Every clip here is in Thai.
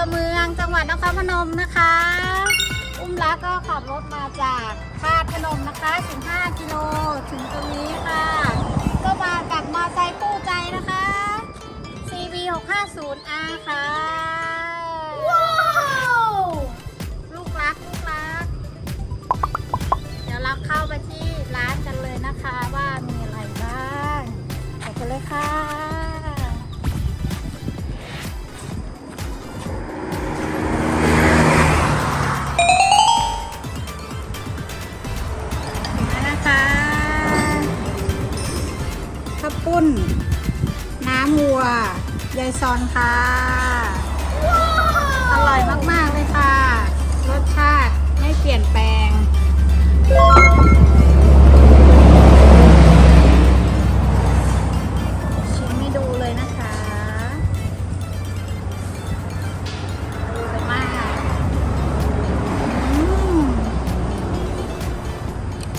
อเภอเมืองจังหวัดนครพนมนะคะ อุ้มลักก็ขับรถมาจากคาดพนมนะคะ 15 กิโลถึงตรงนี้ค่ะ ก็มากับมอไซค์คู่ใจนะคะ CV 650R ค่ะ น น้ำวัวยายซอนค่ะ อร่อยมาก ๆ เลยค่ะ รสชาติไม่เปลี่ยนแปลง ชิมให้ดูเลยนะคะดูเลยมากอืม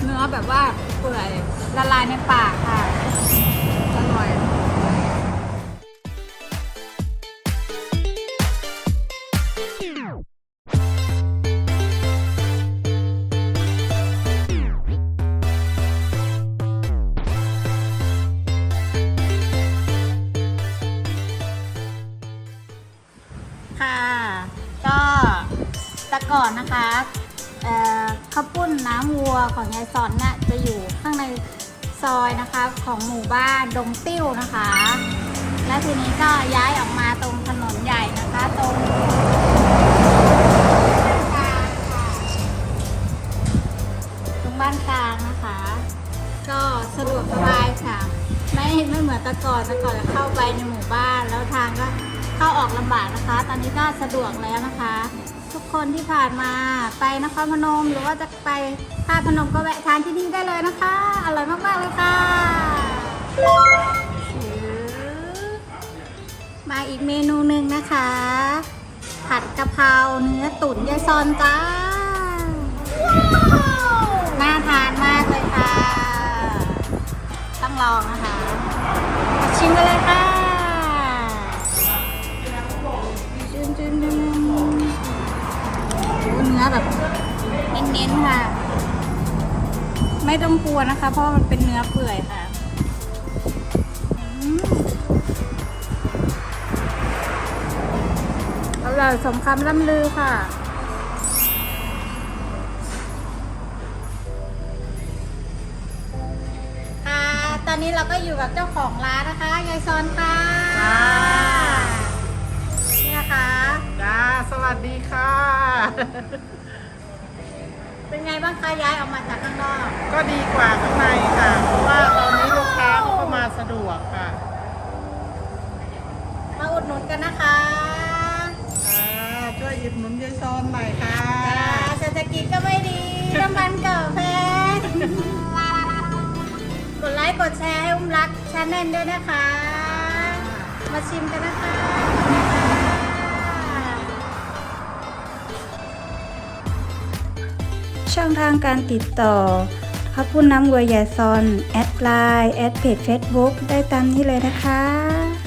เนื้อแบบว่าเปื่อยละลายในปากค่ะ อยค่ะ ก็แต่ก่อนนะคะเข้าวปุ้นน้ำวัวของยายสอนเนี่ยจะอยู่ข้างใน ซอยนะคะของหมู่บ้านดงติ้วนะคะ และทีนี้ก็ย้ายออกมาตรงถนนใหญ่นะคะตรงกลางค่ะตรงบ้านกลางนะคะ ก็สะดวกสบายค่ะ ไม่ไม่เหมือนแต่ก่อนแต่ก่อนเข้าไปในหมู่บ้านแล้วทางก็ เข้าออกลำบากนะคะ ตอนนี้ก็สะดวกแล้วนะคะ ทุกคนที่ผ่านมาไปนครพนมหรือว่าจะไปท่าพนมก็แวะทานที่นี่ได้เลยนะคะ อร่อยมากๆเลยค่ะมาอีกเมนูหนึ่งนะคะ ผัดกะเพราเนื้อตุ๋นยายซอนจ้าน่าทานมากเลยค่ะ ต้องลองนะคะชิมกันเลยค่ะ นจุนจุนโอ้เนื้อแบบเน้นๆค่ะ ไม่ต้องกลัวนะคะ เพราะมันเป็นเนื้อเปื่อยค่ะอืมอร่อยสมคำล่ำลือค่ะค่ะตอนนี้เราก็อยู่กับเจ้าของร้านนะคะ ยายซอนค่ะ วัสดีค่ะ เป็นไงบ้างคะย้ายออกมาจากข้างนอก ก็ดีกว่าข้างในค่ะ เพราะว่าตอนนี้ลูกค้าเขาก็มาสะดวกค่ะ มาอุดหนุนกันนะคะอ่าช่วยหยิบหนุนยายซอนหน่อยค่ะจ้าเศรษฐกิจก็ไม่ดีน้ำมันก็แพงกดไลค์กดแชร์ให้อุ้มรักชาแนลด้วยนะคะ มาชิมกันนะคะ ช่องทางการติดต่อพระผู้นน้ำวัวยาซอน แอดไลน์ แอดเพจเฟซบุ๊กได้ตามนี้เลยนะคะ